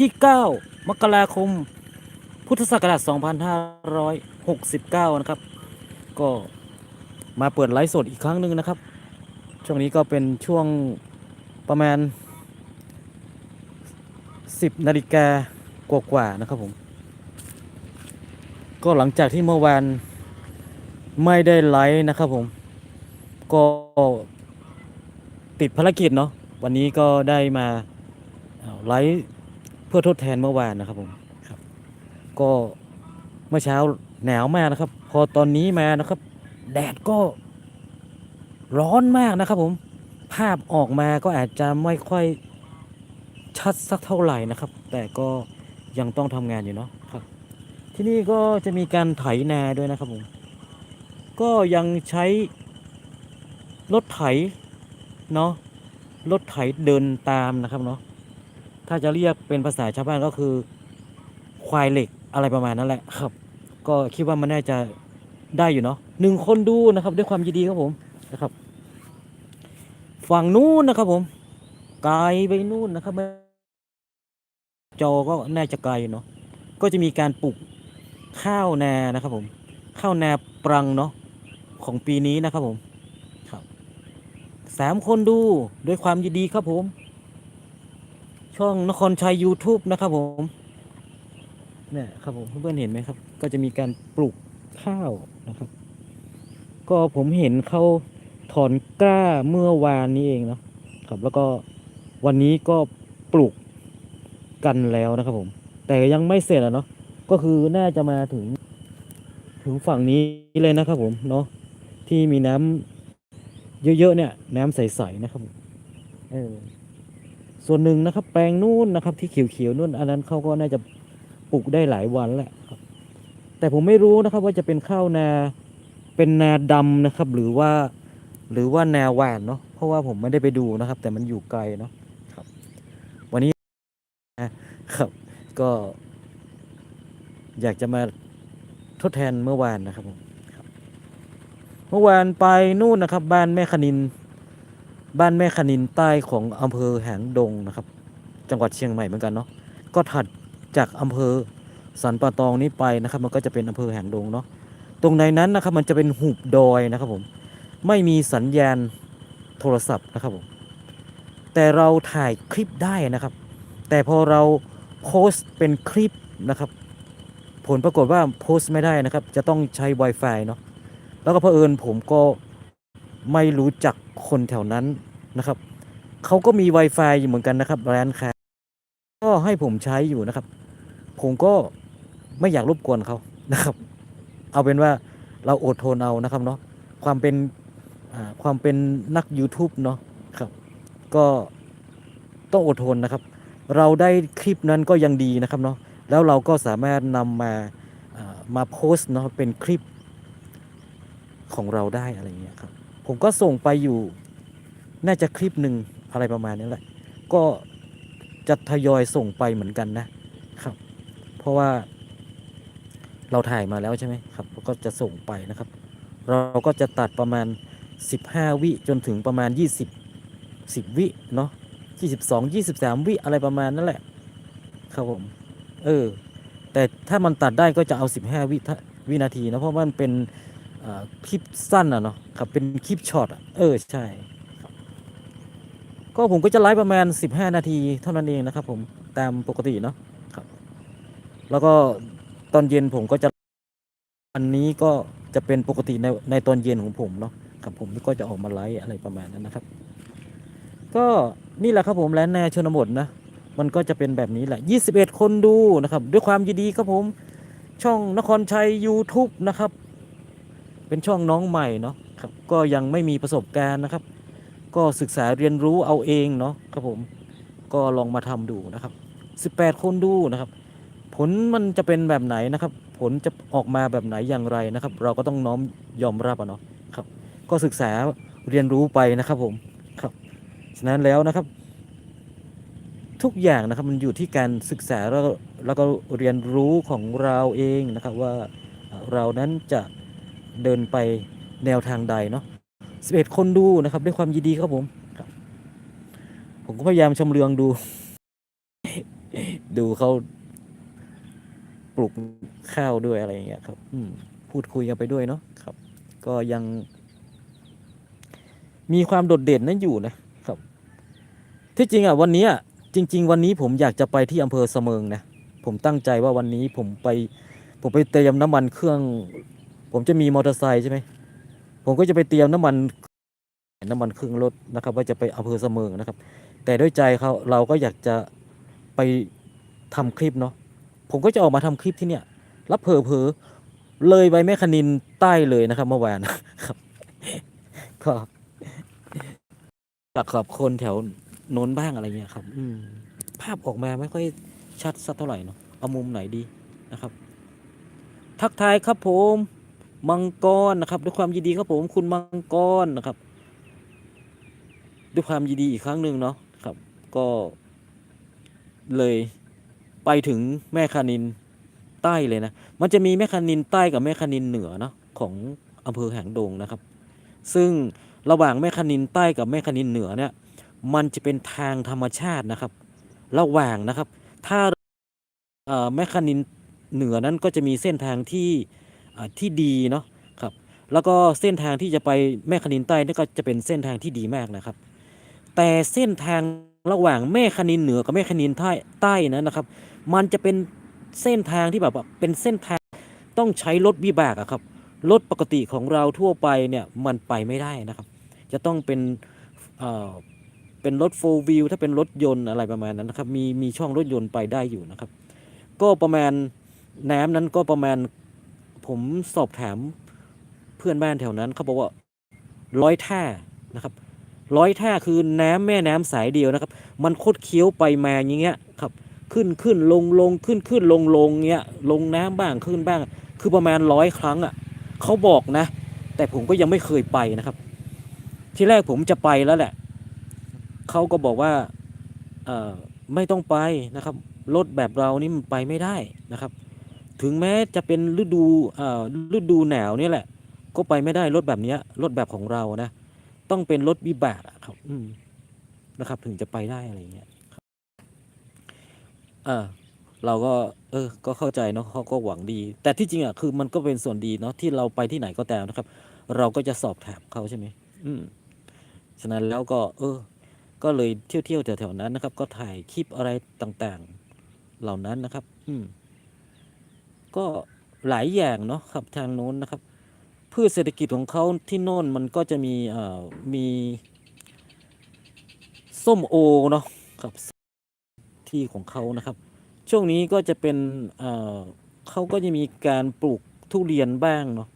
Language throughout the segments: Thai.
ที่ 9 มกราคม พุทธศักราช 2569 นะครับ ก็มาเปิดไลฟ์สดอีกครั้งหนึ่งนะครับ ช่วงนี้ก็เป็นช่วงประมาณ 10 นาฬิกากว่าๆนะครับผม ก็หลังจากที่เมื่อวานไม่ได้ไลฟ์นะครับผม ก็ติดภารกิจเนาะวันนี้ก็ได้มาไลฟ์ เพื่อทดแทนเมื่อวานนะครับผมครับ ก็เมื่อเช้าหนาวมากนะครับ พอตอนนี้มานะครับ แดดก็ร้อนมากนะครับผม ภาพออกมาก็อาจจะไม่ค่อยชัดสักเท่าไหร่นะครับ แต่ก็ยังต้องทำงานอยู่เนาะครับ ที่นี่ก็จะมีการไถนาด้วยนะครับผม ก็ยังใช้รถไถเนาะรถไถเดินตามนะครับเนาะ ถ้าจะเรียกเป็นภาษาชาวบ้านก็คือ ควายเหล็กอะไรประมาณนั้นแหละครับ ก็คิดว่ามันน่าจะได้อยู่เนาะหนึ่งคนดูนะครับ ด้วยความยินดีครับผมนะครับ ฝั่งนู้นนะครับ ผมไกลไปนู่นนะครับจอก็น่าจะไกลเนาะก็จะมีการปลูกข้าวนานะครับผม ข้าวนาปรังเนาะของปีนี้นะครับผมครับสามคนดูด้วยความยินดีครับผม ช่องนครชัย YouTube นะครับผมเนี่ยครับผมเพื่อนๆเห็นไหมครับ ก็จะมีการปลูกข้าวนะครับ ก็ผมเห็นเขาถอนกล้าเมื่อวานนี้เองเนาะครับ แล้วก็วันนี้ก็ปลูกกันแล้วนะครับผม แต่ยังไม่เสร็จอะเนาะก็คือน่าจะมาถึง ถึงฝั่งนี้เลยนะครับผมเนาะที่มีน้ำเยอะๆเนี่ย น้ำใสๆนะครับผมเออ ส่วนหนึ่งนะครับ แปลงนู่นนะครับ ที่เขียวๆนู่นอันนั้นเขาก็น่าจะปลูกได้หลายวันแหละครับ แต่ผมไม่รู้นะครับ ว่าจะเป็นข้าวนาเป็นนาดำนะครับ หรือว่าหรือว่านาหวานเนาะเพราะว่าผมไม่ได้ไปดูนะครับ แต่มันอยู่ไกลเนาะครับ วันนี้นะครับ ก็ อยากจะมาทดแทนเมื่อวานนะครับผมครับเมื่อวานไปนู่นนะครับ บ้านแม่คณิน บ้านแม่คณินใต้ของอำเภอแหางดงนะครับ จังหวัดเชียงใหม่เหมือนกันเนาะก็ถัดจากอำเภอสันป่าตองนี้ไปนะครับ มันก็จะเป็นอำเภอแหางดงเนาะตรงในนั้นนะครับมันจะเป็นหุบดอยนะครับผมไม่มีสัญญาณโทรศัพท์นะครับผมแต่เราถ่ายคลิปได้นะครับ แต่พอเราโพสต์เป็นคลิปนะครับ ผลปรากฏว่าโพสต์ไม่ได้นะครับ จะต้องใช้ Wi-Fi เนาะแล้วก็เผอิญผมก็ ไม่รู้จักคนแถวนั้นนะครับเขาก็มี Wi-Fi อยู่เหมือนกันนะครับร้านค้าก็ให้ผมใช้อยู่นะครับ ผมก็ไม่อยากรบกวนเขานะครับ เอาเป็นว่าเราอดทนเอานะครับเนาะความเป็นความเป็นนัก YouTube เนาะครับก็ต้องอดทนนะครับ เราได้คลิปนั้นก็ยังดีนะครับเนาะแล้วเราก็สามารถนำมามาโพสเนาะเป็นคลิปของเราได้อะไรเงี้ยครับ ผมก็ส่งไปอยู่ น่าจะคลิปหนึ่งอะไรประมาณนี้แหละ ก็จะทยอยส่งไปเหมือนกันนะครับ เพราะว่าเราถ่ายมาแล้วใช่ไหมครับก็จะส่งไปนะครับ เราก็จะตัดประมาณ 15 วิจนถึงประมาณ 20 10 วิเนาะ22 23 วิอะไรประมาณนั่นแหละ ครับผม เออ แต่ถ้ามันตัดได้ก็จะเอา 15 วิวินาทีนะ เพราะมันเป็น คลิปสั้นอะเนาะครับเป็นคลิปช็อตอะเออใช่ ก็ผมก็จะไลฟ์ประมาณ 15 นาทีเท่านั้นเองนะครับผมตามปกติเนาะครับ แล้วก็ตอนเย็นผมก็จะอันนี้ก็จะเป็นปกติในในตอนเย็นของผมเนาะครับผมก็จะออกมาไลฟ์อะไรประมาณนั้นนะครับ ก็นี่แหละครับผมแลนแนชนบทนะมันก็จะเป็นแบบนี้แหละ 21 คนดูนะครับ ด้วยความยินดีครับผม ช่องนครชัย YouTube นะครับ เป็นช่องน้องใหม่เนาะครับก็ยังไม่มีประสบการณ์นะครับ ก็ศึกษาเรียนรู้เอาเองเนาะครับผมก็ลองมาทำดูนะครับ 18 คนดูนะครับ ผลมันจะเป็นแบบไหนนะครับ ผลจะออกมาแบบไหนอย่างไรนะครับ เราก็ต้องน้อมยอมรับอะเนาะครับ ก็ศึกษาเรียนรู้ไปนะครับผมครับฉะนั้นแล้วนะครับ ทุกอย่างนะครับมันอยู่ที่การศึกษาแล้วแล้วก็เรียนรู้ของเราเองนะครับว่าเรานั้นจะ เดินไปแนวทางใดเนาะ11คนดูนะครับด้วยความยินดีครับผม ผมก็พยายามชำเลืองดู ดูเขาปลูกข้าวด้วยอะไรอย่างเงี้ยครับ อืพูดคุยกันไปด้วยเนาะครับ ก็ยัง มีความโดดเด่นนั้นอยู่นะครับ ที่จริงอะวันนี้อะจริง ๆ วันนี้ผมอยากจะไปที่อำเภอเสมิงนะผมตั้งใจว่าวันนี้ผมไปผมไปเตรียมน้ำมันเครื่อง ผมจะมีมอเตอร์ไซค์ใช่ไหมผมก็จะไปเตรียมน้ำมันน้ำมันเครื่องรถนะครับ ว่าจะไปอำเภอเสมิงนะครับ แต่ด้วยใจเขาเราก็อยากจะไปทำคลิปเนาะผมก็จะออกมาทำคลิปที่เนี่ยแล้วเผลอๆเลยไปแม่คณินใต้เลยนะครับเมื่อวานครับก็อยากขอบคนแถวโน้นบ้างอะไรเงี้ยครับ อืม ภาพออกมาไม่ค่อยชัดสักเท่าไหร่เนาะเอามุมไหนดีนะครับ ทักทายครับผม มังกรนะครับด้วยความยินดีครับผมคุณมังกรนะครับ ด้วยความยินดีอีกครั้งหนึ่งเนาะครับ ก็เลยไปถึงแม่คานินใต้เลยนะ มันจะมีแม่คานินใต้กับแม่คานินเหนือเนาะของอำเภอแหางดงนะครับ ซึ่งระหว่างแม่คานินใต้กับแม่คานินเหนือเนี่ย มันจะเป็นทางธรรมชาตินะครับ ระหว่างนะครับ ถ้าแม่คานินเหนือนั้นก็จะมีเส้นทางที่ ที่ดีเนาะครับแล้วก็เส้นทางที่จะไปแม่คานินใต้นี่ก็จะเป็นเส้นทางที่ดีมากนะครับ แต่เส้นทางระหว่างแม่คณินเหนือกับแม่คณินใต้ใต้นั้นนะครับ มันจะเป็นเส้นทางที่แบบว่าเป็นเส้นทางต้องใช้รถวิบากอะครับรถปกติของเราทั่วไปเนี่ยมันไปไม่ได้นะครับ จะต้องเป็นเอ่อเป็นรถโฟล์วิวถ้าเป็นรถยนต์อะไรประมาณนั้นนะครับ มีมีช่องรถยนต์ไปได้อยู่นะครับ ก็ประมาณน้ำนั้นก็ประมาณ ผมสอบถามเพื่อนบ้านแถวนั้นเขาบอกว่าร้อยท่านะครับ ร้อยท่าคือน้ำแม่น้ำสายเดียวนะครับ มันคดเคี้ยวไปมาอย่างเงี้ยครับขึ้นขึ้นลงลงขึ้นขึ้นลงลงเงี้ยลงน้ำบ้างขึ้นบ้าง คือประมาณร้อยครั้งอะเขาบอกนะ แต่ผมก็ยังไม่เคยไปนะครับ ที่แรกผมจะไปแล้วแหละเขาก็บอกว่าเอ่อไม่ต้องไปนะครับรถแบบเรานี่มันไปไม่ได้นะครับ ถึงแม้จะเป็นฤดูอ่อฤดูหนาวนี่แหละ ก็ไปไม่ได้รถแบบนี้รถแบบของเรานะ ต้องเป็นรถวิบากครับอืมนะครับ ถึงจะไปได้อะไรเงี้ยครับอ่าเราก็ เออ ก็เข้าใจเนาะเขาก็หวังดี แต่ที่จริงอะคือมันก็เป็นส่วนดีเนาะที่เราไปที่ไหนก็ตามนะครับ เราก็จะสอบถามเขาใช่ไหมอืมฉะนั้นแล้วก็ เออ ก็เลยเที่ยวเที่ยวๆแถวๆนั้นนะครับ ก็ถ่ายคลิปอะไรต่างๆ เหล่านั้นนะครับ อืม ก็หลายอย่างเนาะครับทางโน้นนะครับพืชเศรษฐกิจของเขาที่โน่นมันก็จะมีเอ่อมีส้มโอเนาะครับที่ของเขานะครับ ช่วงนี้ก็จะเป็นเอ่อเขาก็จะมีการปลูกทุเรียนบ้างเนาะ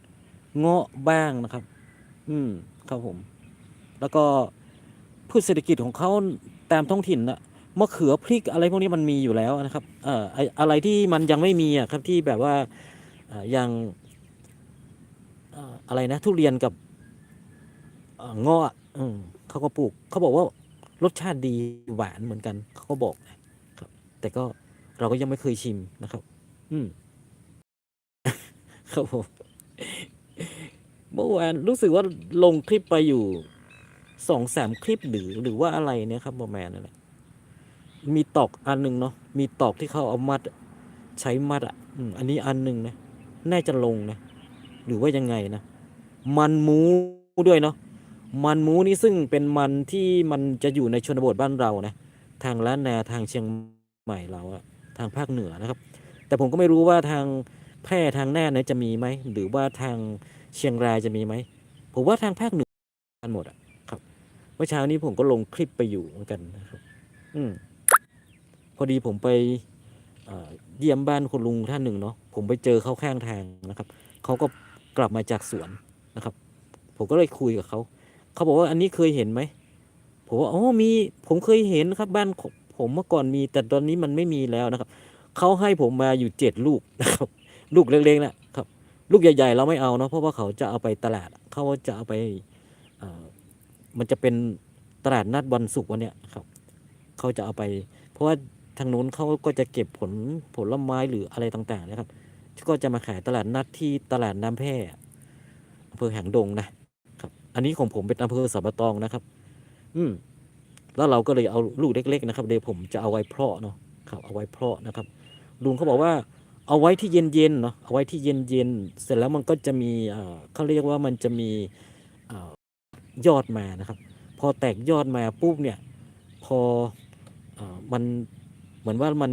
เงาะบ้างนะครับ อืมครับผม แล้วก็พืชเศรษฐกิจของเขาตามท้องถิ่นนะ มะเขือพริกอะไรพวกนี้มันมีอยู่แล้วนะครับเอ่ออะไรที่มันยังไม่มีอะครับที่แบบว่าเอ่อยังอะไรนะทุเรียนกับเงาะอะอืมเขาก็ปลูกเขาบอกว่ารสชาติดีหวานเหมือนกันเขาก็บอกนะครับ แต่ก็เราก็ยังไม่เคยชิมนะครับ อืมครับผมเมื่อวานรู้สึกว่าลงคลิปไปอยู่สองสามคลิปหรือหรือว่าอะไรเนี่ยครับประมาณนั่นแหละ มีตอกอันหนึ่งเนาะมีตอกที่เขาเอามัดใช้มัดอะอืมอันนี้อันหนึ่งนะน่าจะลงนะหรือว่ายังไงนะ มันหมูด้วยเนาะมันหมูนี่ซึ่งเป็นมันที่มันจะอยู่ในชนบทบ้านเรานะทางล้านนาทางเชียงใหม่เราอะทางภาคเหนือนะครับ แต่ผมก็ไม่รู้ว่าทางแพร่ทางแน่เนี่ยจะมีไหมหรือว่าทางเชียงรายจะมีไหมผมว่าทางภาคเหนือกันหมดอะครับเมื่อเช้านี้ผมก็ลงคลิปไปอยู่เหมือนกันนะครับ อืม พอดีผมไปเยี่ยมบ้านคุณลุงท่านหนึ่งเนาะผมไปเจอเขาข้างทางนะครับเขาก็กลับมาจากสวนนะครับ ผมก็เลยคุยกับเขาเขาบอกว่าอันนี้เคยเห็นไหมผมว่าอ๋อมีผมเคยเห็นครับบ้านผมเมื่อก่อนมี แต่ตอนนี้มันไม่มีแล้วนะครับเขาให้ผมมาอยู่เจ็ดลูกนะครับ ลูกเล็กๆนะครับ ลูกใหญ่ ๆ เราไม่เอาเนาะเพราะว่าเขาจะเอาไปตลาดเขาจะเอาไปมันจะเป็นตลาดนัดวันศุกร์วันเนี้ยครับเขาจะเอาไป เพราะว่า ทางโน้นเขาก็จะเก็บผลผลไม้หรืออะไรต่างๆนะครับ ก็จะมาขายตลาดนัดที่ตลาดน้ำแพร่อำเภอหางดงนะครับ อันนี้ของผมเป็นอำเภอสับปะตองนะครับ อืมแล้วเราก็เลยเอาลูกเล็ก ๆ นะครับเดี๋ยวผมจะเอาไว้เพาะเนาะครับ เอาไว้เพาะนะครับ ลุงเขาบอกว่าเอาไว้ที่เย็นๆเนาะเอาไว้ที่เย็นๆเสร็จแล้วมันก็จะมีเขาเรียกว่ามันจะมีอยอดมานะครับ พอแตกยอดมาปุ๊บเนี่ย พออมัน เหมือนว่ามัน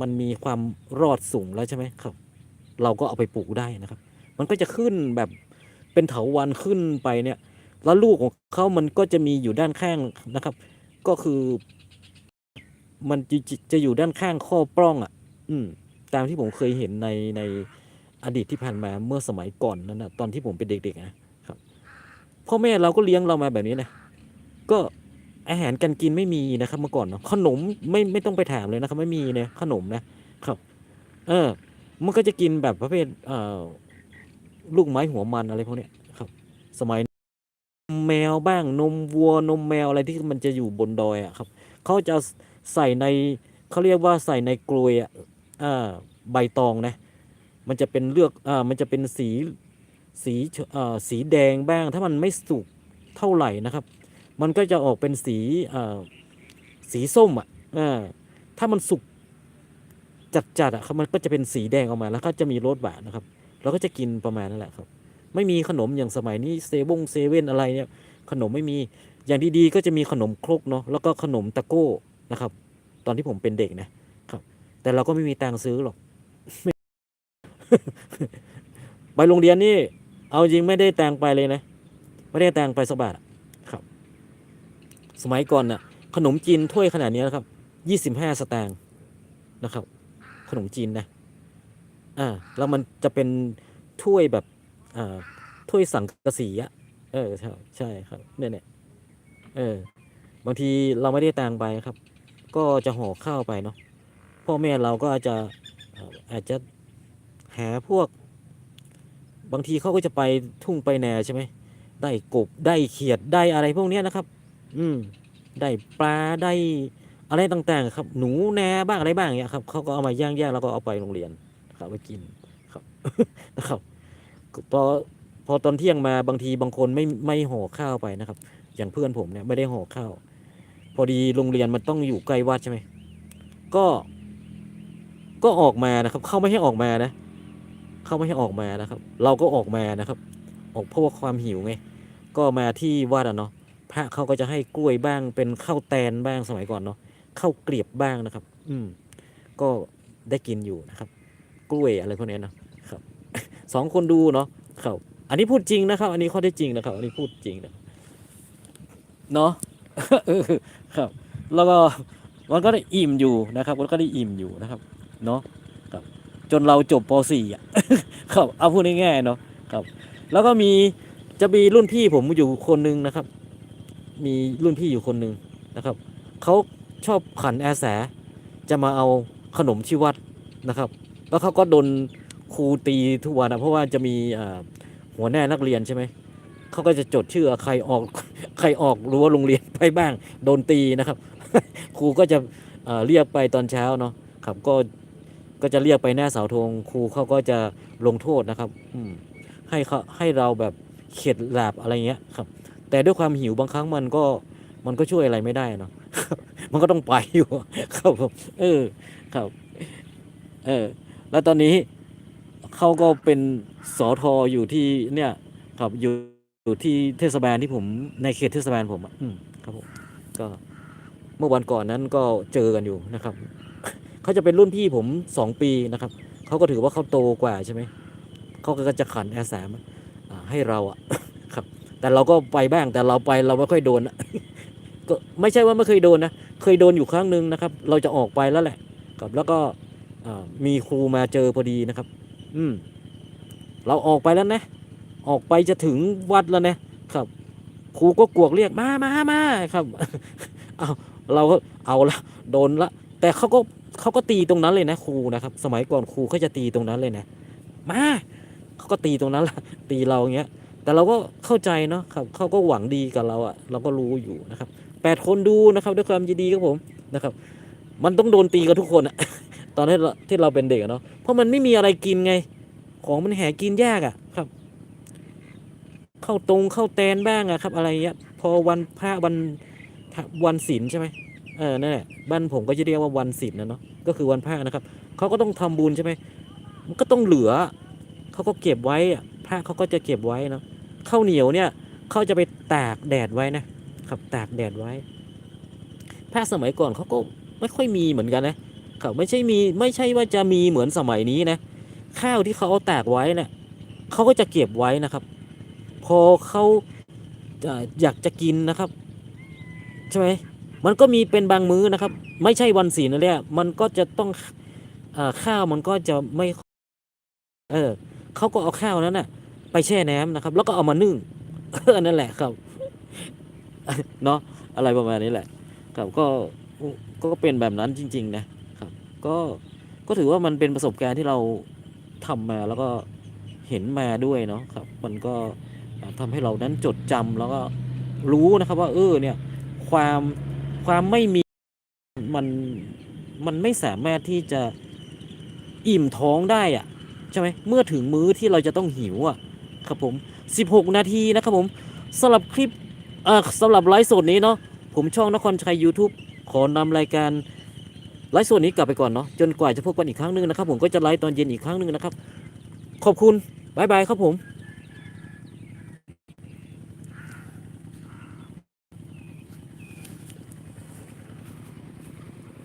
มันมีความรอดสูงแล้วใช่ไหมครับ เราก็เอาไปปลูกได้นะครับ มันก็จะขึ้นแบบเป็นเถาวันขึ้นไปเนี่ย แล้วลูกของเขามันก็จะมีอยู่ด้านข้างนะครับ ก็คือ มันจะจะอยู่ด้านข้างข้อปล้องอะ อืม ตามที่ผมเคยเห็นในในอดีตที่ผ่านมาเมื่อสมัยก่อนนั้นนะตอนที่ผมเป็นเด็กๆนะครับพ่อแม่เราก็เลี้ยงเรามาแบบนี้นะก็ อาหารการกินไม่มีนะครับเมื่อก่อนเนาะขนมไม่ไม่ต้องไปถามเลยนะครับ ไม่มีเนี่ยขนมนะครับ เออ มันก็จะกินแบบประเภทเอ่อลูกไม้หัวมันอะไรพวกเนี้ยครับ สมัยแมวบ้างนมวัวนมแมวอะไรที่มันจะอยู่บนดอยอะครับเขาจะใส่ในเขาเรียกว่าใส่ในกลวยอะอ่าใบตองนะ มันจะเป็นเลือกอ่ามันจะเป็นสีสีอ่อสีแดงบ้าง ถ้ามันไม่สุกเท่าไหร่นะครับ มันก็จะออกเป็นสีสีส้มอะถ้ามันสุกจัดๆอะมันก็จะเป็นสีแดงออกมาแล้วก็จะมีรสหวานนะครับเราก็จะกินประมาณนั่นแหละครับ ไม่มีขนมอย่างสมัยนี้เซบงเซเว่นอะไรเนี่ยขนมไม่มีอย่างดีๆก็จะมีขนมครกเนาะแล้วก็ขนมตะโก้นะครับ ตอนที่ผมเป็นเด็กนะครับ แต่เราก็ไม่มีตังซื้อหรอกไปโรงเรียนนี่เอาจริงไม่ได้ตังไปเลยนะ ไม่ได้ตังไปสักบาท สมัยก่อนน่ะขนมจีนถ้วยขนาดนี้นะครับยี่สิบห้าสตางค์นะครับ ขนมจีนนะอ่าแล้วมันจะเป็นถ้วยแบบอ่าถ้วยสังกะสีอะเออใช่ใช่ครับเนี่ยเนี่ยเออบางทีเราไม่ได้ตังไปครับ ก็จะห่อข้าวไปเนาะพ่อแม่เราก็อาจจะอาจจะหาพวก บางทีเขาก็จะไปทุ่งไปแหนาใช่ไหมได้กบได้เขียดได้อะไรพวกนี้นะครับ อืมได้ปลาได้อะไรต่างๆ ครับ หนูแนบ้างอะไรบ้างเนี้ยครับเขาก็เอามาย่างๆแล้วก็เอาไปโรงเรียนครับไปกินครับนะครับพอพอตอนเที่ยงมาบางทีบางคนไม่ไม่ห่อข้าวไปนะครับ อย่างเพื่อนผมเนี่ยไม่ได้ห่อข้าว พอดีโรงเรียนมันต้องอยู่ใกล้วัดใช่ไหมก็ ก็ออกมานะครับ เขาไม่ให้ออกมานะเขาไม่ให้ออกมานะครับ เราก็ออกมานะครับ ออกเพราะว่าความหิวไงก็มาที่วัดอะเนาะ พระเขาก็จะให้กล้วยบ้าง เป็นข้าวแตนบ้างสมัยก่อนเนาะข้าวเกลียบบ้างนะครับ อืม ก็ได้กินอยู่นะครับ กล้วยอะไรพวกนี้เนาะครับสองคนดูเนาะครับอันนี้พูดจริงนะครับ อันนี้ข้อได้จริงนะครับ อันนี้พูดจริงนะเนาะครับ แล้วก็มันก็ได้อิ่มอยู่นะครับมันก็ได้อิ่มอยู่นะครับ เนาะครับ จนเราจบป .4 อะครับเอาพูดง่ายๆเนาะครับ แล้วก็มีจะมีรุ่นพี่ผมอยู่คนหนึ่งนะครับ มีรุ่นพี่อยู่คนหนึ่งนะครับเขาชอบขันอาสจะมาเอาขนมที่วัดนะครับ แล้วเขาก็โดนครูตีทุกวันนะเพราะว่าจะมีหัวหน้านักเรียนใช่ไหมเขาก็จะจดชื่อใครออกใครออกรั้วโรงเรียนไปบ้าง โดนตีนะครับ ครูก็จะเรียกไปตอนเช้าเนาะครับก็ก็จะเรียกไปหน้าเสาธงครูเขาก็จะลงโทษนะครับอืให้เขาให้เราแบบเข็ดหลาบอะไรเงี้ยครับ แต่ด้วยความหิวบางครั้งมันก็มันก็ช่วยอะไรไม่ได้เนาะมันก็ต้องไปอยู่ครับผมเออครับ เออ แล้วตอนนี้เขาก็เป็นสอทออยู่ที่เนี่ย ครับอยู่อยู่ที่เทศบาลที่ผมในเขตเทศบาลผมอะอืมครับผมก็เมื่อวันก่อนนั้นก็เจอกันอยู่นะครับเขาจะเป็นรุ่นพี่ผมสองปีนะครับเขาก็ถือว่าเขาโตกว่าใช่ไหมเขาก็จะขันแอาสมให้เราอะ แต่เราก็ไปบ้างแต่เราไปเราไม่ค่อยโดนนะก็ไม่ใช่ว่าไม่เคยโดนนะเคยโดนอยู่ครั้งหนึ่งนะครับ เราจะออกไปแล้วแหละครับแล้วก็มีครูมาเจอพอดีนะครับ อืมเราออกไปแล้วนะ ออกไปจะถึงวัดแล้วนะครับ ครูก็กวกเรียกมามามาครับเอาเราก็เอาละโดนละ แต่เขาก็เขาก็ตีตรงนั้นเลยนะครูนะครับ สมัยก่อนครูเขาจะตีตรงนั้นเลยนะ มาเขาก็ตีตรงนั้นละตีเราอย่างเงี้ย แต่เราก็เข้าใจเนาะครับเขาก็หวังดีกับเราอะ่ะ เราก็รู้อยู่นะครับแปดคนดูนะครับด้วยความยินดีครับผมนะครับ มันต้องโดนตีกับทุกคนอะตอนที่เราที่เราเป็นเด็กเนาะเพราะมันไม่มีอะไรกินไง ของมันแหกินยากอะครับ เข้าตรงเข้าแตนบ้างอะครับ อะไรเงี้ยพอวันพระวันวันศีลใช่ไหมเออนั่นแหละบ้านผมก็จะเรียกว่าวันศีลนะเนาะก็คือวันพระนะครับเขาก็ต้องทำบุญใช่ไหมมันก็ต้องเหลือเขาก็เก็บไว้อะพระเขาก็จะเก็บไว้เนาะ ข้าวเหนียวเนี่ยเขาจะไปตากแดดไว้นะครับตากแดดไว้พระสมัยก่อนเขาก็ไม่ค่อยมีเหมือนกันนะครับไม่ใช่มีไม่ใช่ว่าจะมีเหมือนสมัยนี้นะข้าวที่เขาเอาตากไว้เนี่ยเขาก็จะเก็บไว้นะครับ พอเขาจะอยากจะกินนะครับใช่ไหมมันก็มีเป็นบางมื้อนะครับ ไม่ใช่วันศีลนั่นแหละมันก็จะต้องอข้าวมันก็จะไม่ เออเขาก็เอาข้าวนั้นน่ะ ไปแช่น้ำนะครับ แล้วก็เอามานึ่งออนั่นแหละครับเนาะอะไรประมาณนี้แหละ ครับก็ก็เป็นแบบนั้นจริง ๆ นะครับ ก็ก็ถือว่ามันเป็นประสบการณ์ที่เราทำมาแล้วก็เห็นมาด้วยเนาะครับ มันก็ทำให้เรานั้นจดจำแล้วก็รู้นะครับว่า เออเนี่ย ความความไม่มีมันมันไม่สามารถที่จะอิ่มท้องได้อะใช่ไหมเมื่อถึงมื้อที่เราจะต้องหิวอ่ะครับผม 16 นาทีนะครับผมสำหรับคลิปเอ่อสำหรับไลฟ์สดนี้เนาะผมช่องนครชัย YouTube ขอนำรายการไลฟ์สดนี้กลับไปก่อนเนาะจนกว่าจะพบกันอีกครั้งหนึงนะครับผมก็จะไลฟ์ตอนเย็นอีกครั้งหนึงนะครับ ขอบคุณบายบายครับผม